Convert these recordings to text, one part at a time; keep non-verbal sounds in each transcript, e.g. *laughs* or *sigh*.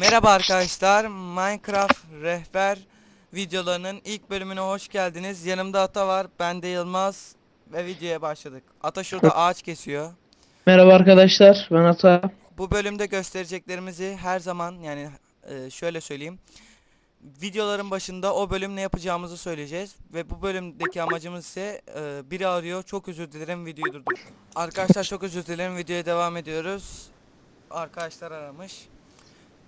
Merhaba arkadaşlar. Minecraft rehber videolarının ilk bölümüne hoş geldiniz. Yanımda Ata var, ben de Yılmaz ve videoya başladık. Ata şurada ağaç kesiyor. Merhaba arkadaşlar, ben Ata. Bu bölümde göstereceklerimizi her zaman yani e, şöyle söyleyeyim. Videoların başında o bölüm ne yapacağımızı söyleyeceğiz ve bu bölümdeki amacımız ise e, biri arıyor. Çok özür dilerim videoyu durdur. Arkadaşlar çok özür dilerim videoya devam ediyoruz. Arkadaşlar aramış.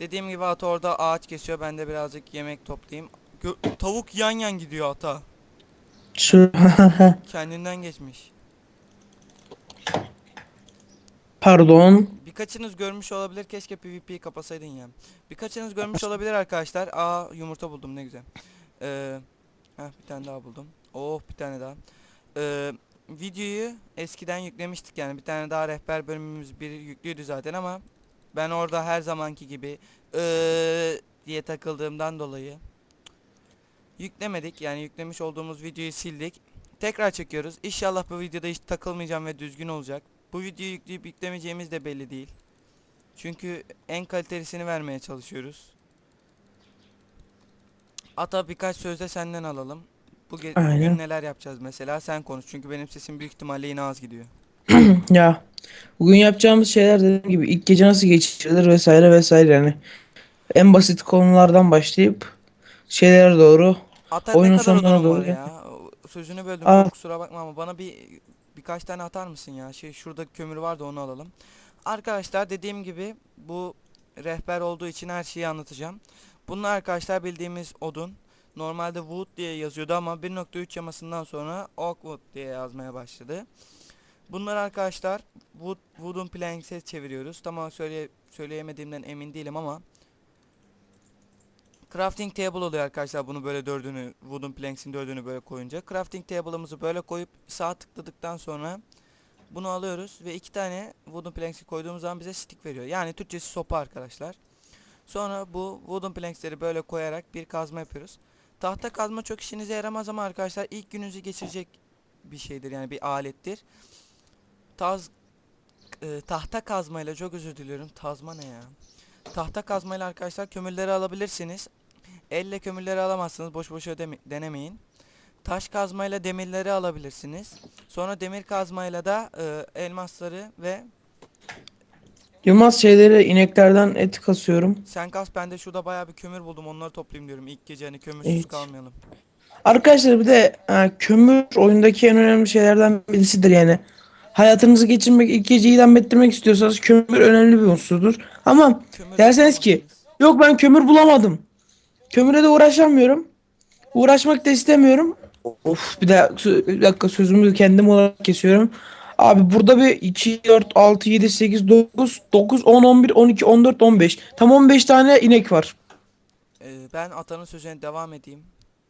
Dediğim gibi ata orada ağaç kesiyor. Ben de birazcık yemek toplayayım. Gö- tavuk yan yan gidiyor ata. *laughs* Kendinden geçmiş. pardon. Birkaçınız görmüş olabilir. Keşke PvP'yi kapasaydın ya. Birkaçınız görmüş olabilir arkadaşlar. Aa yumurta buldum ne güzel. Ee, heh, bir tane daha buldum. Oh bir tane daha. Ee, videoyu eskiden yüklemiştik yani. Bir tane daha rehber bölümümüz bir yüklüydü zaten ama ben orada her zamanki gibi ee, diye takıldığımdan dolayı yüklemedik. Yani yüklemiş olduğumuz videoyu sildik. Tekrar çekiyoruz. İnşallah bu videoda hiç takılmayacağım ve düzgün olacak. Bu videoyu yükleyip yüklemeyeceğimiz de belli değil. Çünkü en kalitelisini vermeye çalışıyoruz. Ata birkaç sözde senden alalım. Bu ge- Aynen. bugün neler yapacağız mesela sen konuş çünkü benim sesim büyük ihtimalle yine az gidiyor. *clears throat* Ya bugün yapacağımız şeyler dediğim gibi ilk gece nasıl geçirilir vesaire vesaire yani. En basit konulardan başlayıp şeylere doğru. Ata Oyunun sonuna doğru ya? Sözünü böldüm Aa. kusura bakma ama bana bir birkaç tane atar mısın ya? Şey şurada kömür var da onu alalım. Arkadaşlar dediğim gibi bu rehber olduğu için her şeyi anlatacağım. Bunlar arkadaşlar bildiğimiz odun. Normalde wood diye yazıyordu ama 1.3 yamasından sonra oak wood diye yazmaya başladı. Bunlar arkadaşlar wood, wooden planks'e çeviriyoruz. Tamam söyle, söyleyemediğimden emin değilim ama Crafting table oluyor arkadaşlar bunu böyle dördünü wooden planks'in dördünü böyle koyunca. Crafting table'ımızı böyle koyup sağ tıkladıktan sonra bunu alıyoruz ve iki tane wooden planks'i koyduğumuz zaman bize stick veriyor. Yani Türkçesi sopa arkadaşlar. Sonra bu wooden planks'leri böyle koyarak bir kazma yapıyoruz. Tahta kazma çok işinize yaramaz ama arkadaşlar ilk gününüzü geçirecek bir şeydir yani bir alettir. Taz e, tahta kazmayla çok özür diliyorum. Tazma ne ya? Tahta kazmayla arkadaşlar kömürleri alabilirsiniz. Elle kömürleri alamazsınız. Boş boş ödeme- denemeyin. Taş kazmayla demirleri alabilirsiniz. Sonra demir kazmayla da e, elmasları ve Yılmaz şeyleri ineklerden et kasıyorum. sen kaz ben de şurada bayağı bir kömür buldum. Onları toplayayım diyorum. İlk gece hani kömürsüz Evet. kalmayalım. Arkadaşlar bir de e, kömür oyundaki en önemli şeylerden birisidir yani. Hayatınızı geçirmek, ilk geceyi idam ettirmek istiyorsanız kömür önemli bir unsurdur. Ama Kömür Derseniz ki. Yok ben kömür bulamadım. Kömüre de uğraşamıyorum. Uğraşmak da istemiyorum. Of bir dakika, bir dakika sözümü kendim olarak kesiyorum. Abi burada bir 2, 4, 6, 7, 8, 9, 9, 10, 11, 12, 14, 15. Tam 15 tane inek var. E, ben atanın sözüne devam edeyim.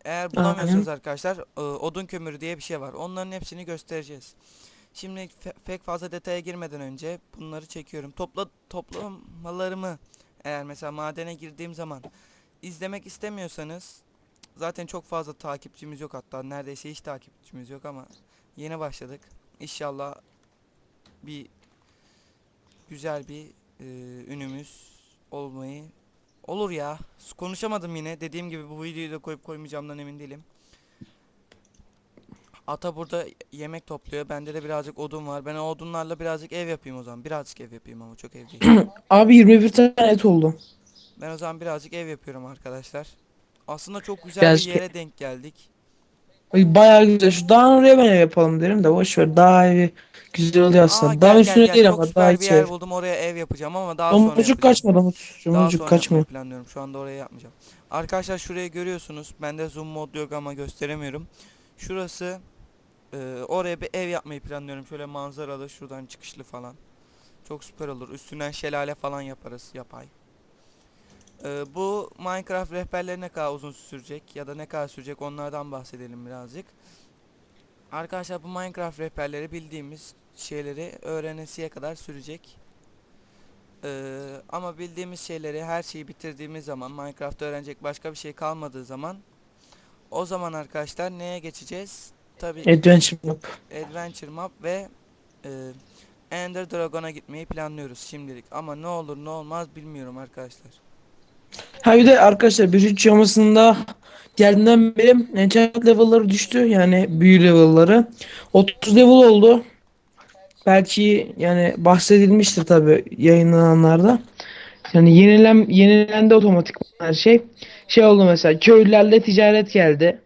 Eğer bulamıyorsanız arkadaşlar e, odun kömürü diye bir şey var. Onların hepsini göstereceğiz. Şimdi pek fazla detaya girmeden önce bunları çekiyorum. Topla toplamalarımı eğer mesela madene girdiğim zaman izlemek istemiyorsanız zaten çok fazla takipçimiz yok hatta neredeyse hiç takipçimiz yok ama yeni başladık. İnşallah bir güzel bir e, ünümüz olmayı olur ya. Konuşamadım yine. Dediğim gibi bu videoyu da koyup koymayacağımdan emin değilim. Ata burada yemek topluyor. Bende de birazcık odun var. Ben o odunlarla birazcık ev yapayım o zaman. Birazcık ev yapayım ama çok ev değil. *clears throat* Abi 21 tane et oldu. ben o zaman birazcık ev yapıyorum arkadaşlar. Aslında çok güzel Gerçi- bir yere denk geldik. Ay, Bayağı güzel. Şu dağın oraya ben ev yapalım derim de boş ver. Dağ evi güzel oluyor aslında. Aa, Dağ gel, üstüne gel, değil gel. ama Çok dağ süper bir içi yer ev. buldum. Oraya ev yapacağım ama daha sonra Domuzcuk yapacağım. kaçma domuz. Daha Domuzcuk sonra kaçma. yapmayı planlıyorum. Şu anda oraya yapmayacağım. Arkadaşlar şurayı görüyorsunuz. Bende zoom mod yok ama gösteremiyorum. Şurası e, oraya bir ev yapmayı planlıyorum. Şöyle manzaralı, şuradan çıkışlı falan. Çok süper olur. Üstünden şelale falan yaparız yapay. E, bu Minecraft rehberleri ne kadar uzun sürecek ya da ne kadar sürecek onlardan bahsedelim birazcık. Arkadaşlar bu Minecraft rehberleri bildiğimiz şeyleri öğrenesiye kadar sürecek. Ee, ama bildiğimiz şeyleri her şeyi bitirdiğimiz zaman Minecraft öğrenecek başka bir şey kalmadığı zaman o zaman arkadaşlar neye geçeceğiz? Tabii ki Adventure map. Adventure Map ve e, Ender Dragon'a gitmeyi planlıyoruz şimdilik ama ne olur ne olmaz bilmiyorum arkadaşlar. Ha bir de arkadaşlar bir üç yamasında geldiğinden beri enchant level'ları düştü. Yani büyü level'ları. 30 level oldu. Belki yani bahsedilmiştir tabi yayınlananlarda. Yani yenilen yenilendi otomatik her şey. Şey oldu mesela köylülerle ticaret geldi.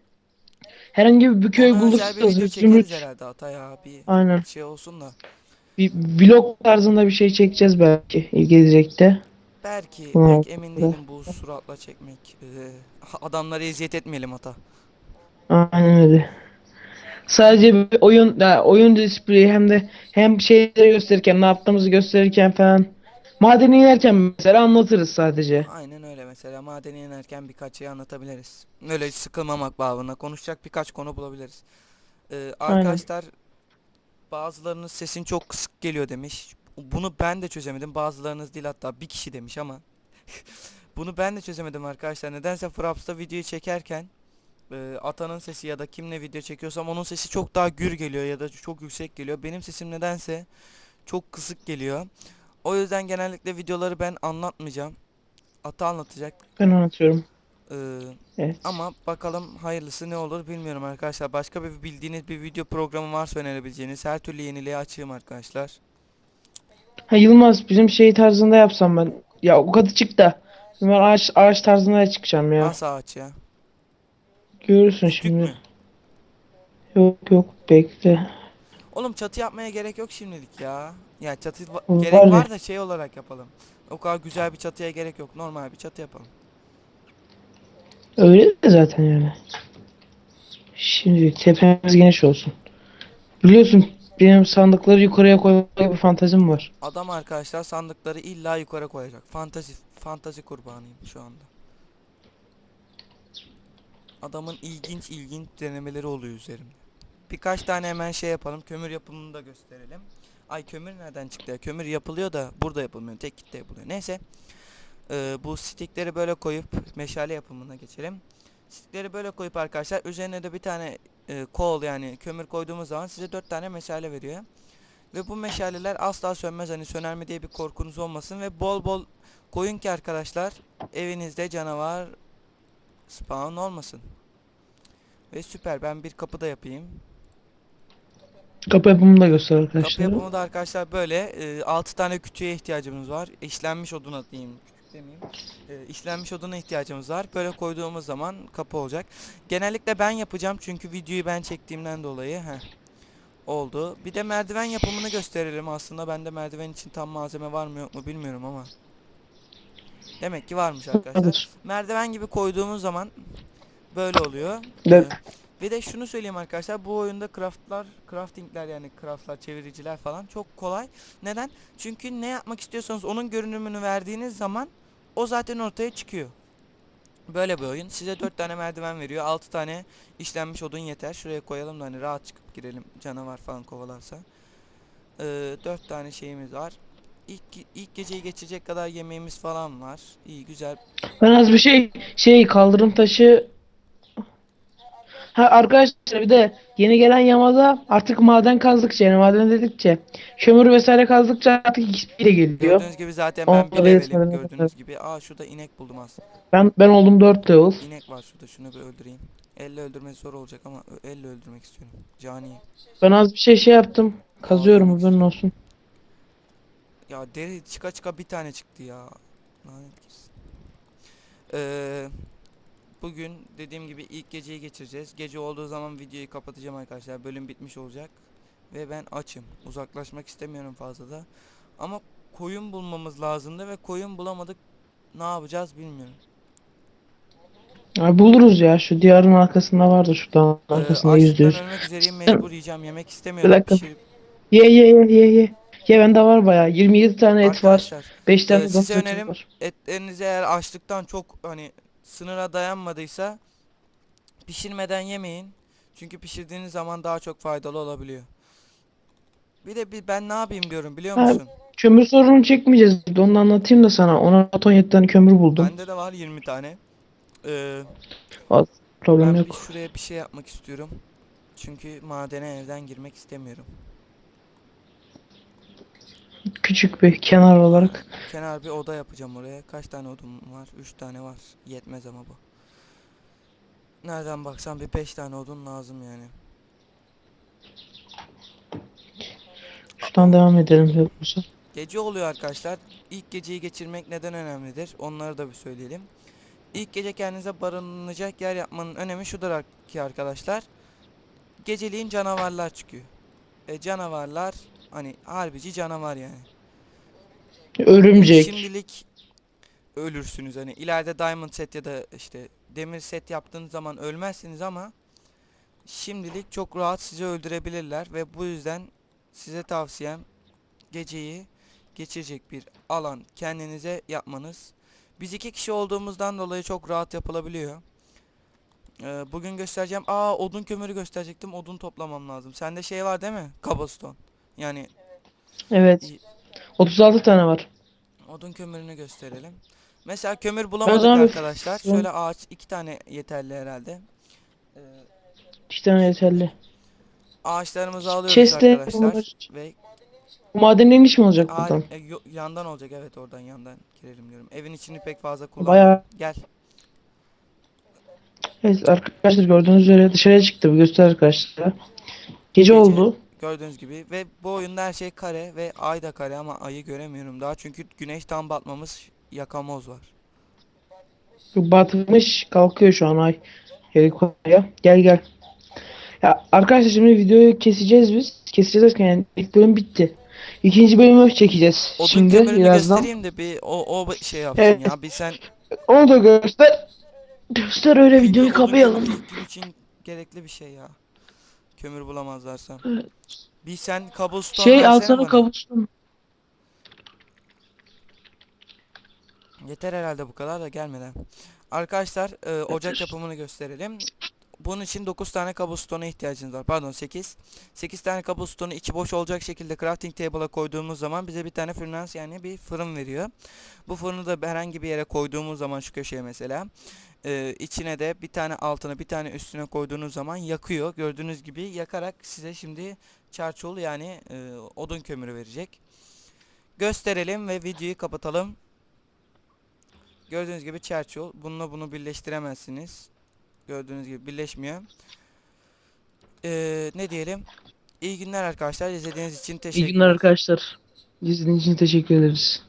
Herhangi bir köy bulursanız çekeriz zümrüt herhalde Atay abi. aynen Şey olsun da. bir vlog tarzında bir şey çekeceğiz belki gelecekte. Belki Hı, pek emin değilim bu suratla çekmek. Ee, *laughs* adamlara eziyet etmeyelim hata. Aynen öyle. Sadece bir oyun ya oyun display'i hem de hem şeyleri gösterirken ne yaptığımızı gösterirken falan madeni inerken mesela anlatırız sadece. Aynen mesela madeni inerken birkaç şey anlatabiliriz. Öyle sıkılmamak babına konuşacak birkaç konu bulabiliriz. Ee, arkadaşlar bazılarınız sesin çok kısık geliyor demiş. Bunu ben de çözemedim. Bazılarınız değil hatta bir kişi demiş ama. *laughs* Bunu ben de çözemedim arkadaşlar. Nedense Fraps'ta videoyu çekerken e, Atanın sesi ya da kimle video çekiyorsam onun sesi çok daha gür geliyor ya da çok yüksek geliyor. Benim sesim nedense çok kısık geliyor. O yüzden genellikle videoları ben anlatmayacağım. Ata anlatacak. Ben anlatıyorum. Ee, Evet. ama bakalım hayırlısı ne olur bilmiyorum arkadaşlar. Başka bir bildiğiniz bir video programı varsa önerebileceğiniz her türlü yeniliğe açığım arkadaşlar. Ha Yılmaz bizim şey tarzında yapsam ben. Ya o katı çık da. Ben ağaç ağaç tarzında çıkacağım ya. Nasıl ağaç ya? Görürsün Küçük şimdi. mü? Yok yok bekle. Oğlum çatı yapmaya gerek yok şimdilik ya. Ya çatı Var gerek var da şey olarak yapalım. O kadar güzel bir çatıya gerek yok. Normal bir çatı yapalım. Öyle de zaten yani. Şimdi tepemiz geniş olsun. Biliyorsun benim sandıkları yukarıya koyma gibi fantazim var. Adam arkadaşlar sandıkları illa yukarı koyacak. Fantazi fantazi kurbanıyım şu anda. Adamın ilginç ilginç denemeleri oluyor üzerimde. Birkaç tane hemen şey yapalım. Kömür yapımını da gösterelim. Ay kömür nereden çıktı ya? Kömür yapılıyor da burada yapılmıyor. Tek kitle yapılıyor. Neyse. Ee, bu stickleri böyle koyup meşale yapımına geçelim. Stickleri böyle koyup arkadaşlar üzerine de bir tane e, kol yani kömür koyduğumuz zaman size dört tane meşale veriyor. Ve bu meşaleler asla sönmez hani söner mi diye bir korkunuz olmasın ve bol bol koyun ki arkadaşlar evinizde canavar spawn olmasın. Ve süper ben bir kapı da yapayım. Kapı yapımını da göster Kapı arkadaşlar. yapımı da arkadaşlar böyle e, 6 tane kütüğe ihtiyacımız var. İşlenmiş oduna diyeyim demeyeyim. E, işlenmiş oduna ihtiyacımız var. Böyle koyduğumuz zaman kapı olacak. Genellikle ben yapacağım çünkü videoyu ben çektiğimden dolayı. Heh. Oldu. Bir de merdiven yapımını gösterelim aslında. Bende merdiven için tam malzeme var mı yok mu bilmiyorum ama. Demek ki varmış arkadaşlar. Merdiven gibi koyduğumuz zaman böyle oluyor. Evet. Bir de şunu söyleyeyim arkadaşlar bu oyunda craftlar, craftingler yani craftlar, çeviriciler falan çok kolay. Neden? Çünkü ne yapmak istiyorsanız onun görünümünü verdiğiniz zaman o zaten ortaya çıkıyor. Böyle bir oyun. Size 4 tane merdiven veriyor. 6 tane işlenmiş odun yeter. Şuraya koyalım da hani rahat çıkıp girelim canavar falan kovalarsa. Ee, 4 tane şeyimiz var. İlk, ilk geceyi geçecek kadar yemeğimiz falan var. İyi güzel. Ben az bir şey şey kaldırım taşı Ha arkadaşlar bir de yeni gelen yamada artık maden kazdıkça yani maden dedikçe kömür vesaire kazdıkça artık XP de geliyor. Gördüğünüz gibi zaten ben Onu bir levelim gördüğünüz evet. gibi. Aa şurada inek buldum aslında. Ben ben oldum 4 level. İnek var şurada şunu bir öldüreyim. Elle öldürmesi zor olacak ama elle öldürmek istiyorum. Cani. Ben az bir şey şey yaptım. Kazıyorum haberin olsun. Ya deri çıka çıka bir tane çıktı ya. Lanet. Ee, bugün dediğim gibi ilk geceyi geçireceğiz. Gece olduğu zaman videoyu kapatacağım arkadaşlar. Bölüm bitmiş olacak. Ve ben açım. Uzaklaşmak istemiyorum fazla da. Ama koyun bulmamız lazımdı ve koyun bulamadık. Ne yapacağız bilmiyorum. Ya buluruz ya şu diyarın arkasında vardı şu dağın Ee, arkasında yüzde yüz. ölmek üzereyim mecbur yiyeceğim. Yemek istemiyorum. dakika. Pişirip- Ye ye ye ye ye. Ye bende var bayağı 27 tane et var. Arkadaşlar 5 tane Ee, de size önerim var. etleriniz eğer açlıktan çok hani sınıra dayanmadıysa pişirmeden yemeyin. Çünkü pişirdiğiniz zaman daha çok faydalı olabiliyor. Bir de bir ben ne yapayım diyorum biliyor Ha, musun? Kömür sorunu çekmeyeceğiz. Bir Onu anlatayım da sana. Ona 17 tane kömür buldum. Bende de var 20 tane. Ee, Problem ben bir yok. şuraya bir şey yapmak istiyorum. Çünkü madene evden girmek istemiyorum. Küçük bir kenar olarak. Kenar bir oda yapacağım oraya. Kaç tane odun var? 3 tane var. Yetmez ama bu. Nereden baksan bir 5 tane odun lazım yani. Şuradan devam edelim. Gece oluyor arkadaşlar. İlk geceyi geçirmek neden önemlidir? Onları da bir söyleyelim. İlk gece kendinize barınacak yer yapmanın önemi şudur ki arkadaşlar. Geceliğin canavarlar çıkıyor. E canavarlar hani harbici canavar yani. Örümcek. Şimdilik ölürsünüz hani ileride diamond set ya da işte demir set yaptığınız zaman ölmezsiniz ama şimdilik çok rahat sizi öldürebilirler ve bu yüzden size tavsiyem geceyi geçirecek bir alan kendinize yapmanız. Biz iki kişi olduğumuzdan dolayı çok rahat yapılabiliyor. Ee, bugün göstereceğim. Aa odun kömürü gösterecektim. Odun toplamam lazım. Sende şey var değil mi? Cobblestone. Yani Evet. 36 tane var. Odun kömürünü gösterelim. Mesela kömür bulamadık zaman arkadaşlar. Şöyle ağaç iki tane yeterli herhalde. Ee, 2 tane yeterli. ağaçlarımızı alıyoruz Chest'e arkadaşlar ve madenin iş mi olacak Aa, buradan? e, yo- yandan olacak evet oradan yandan girelim diyorum. Evin içini pek fazla kullan. Bayağı Gel. Evet arkadaşlar gördüğünüz üzere dışarıya çıktı. Göster arkadaşlar. Gece, Gece. oldu. Gördüğünüz gibi ve bu oyunda her şey kare ve ay da kare ama ayı göremiyorum daha çünkü güneş tam batmamış yakamoz var. Batmış kalkıyor şu an ay. Helikopter'e. Gel gel. Ya arkadaşlar şimdi videoyu keseceğiz biz. Keseceğiz derken yani ilk bölüm bitti. İkinci bölümü çekeceğiz. Odun şimdi birazdan. göstereyim de bir o, o şey yapsın Evet. ya bir sen Onu da göster. Göster öyle videoyu kapayalım. için gerekli bir şey ya. Kömür bulamazlarsa. Evet. Bir sen cobblestone Şey bana. kavuştum. Yeter herhalde bu kadar da gelmeden. Arkadaşlar e, ocak yapımını gösterelim. Bunun için 9 tane cobblestone'a ihtiyacınız var. Pardon 8. 8 tane cobblestone'u içi boş olacak şekilde crafting table'a koyduğumuz zaman bize bir tane furnace yani bir fırın veriyor. Bu fırını da herhangi bir yere koyduğumuz zaman şu köşeye mesela e, içine de bir tane altına bir tane üstüne koyduğunuz zaman yakıyor. Gördüğünüz gibi yakarak size şimdi çarçol yani e, odun kömürü verecek. Gösterelim ve videoyu kapatalım. Gördüğünüz gibi çerçol. Bununla bunu birleştiremezsiniz. Gördüğünüz gibi birleşmiyor. Ee, ne diyelim? İyi günler arkadaşlar. İzlediğiniz için teşekkür İyi günler arkadaşlar. İzlediğiniz için teşekkür ederiz.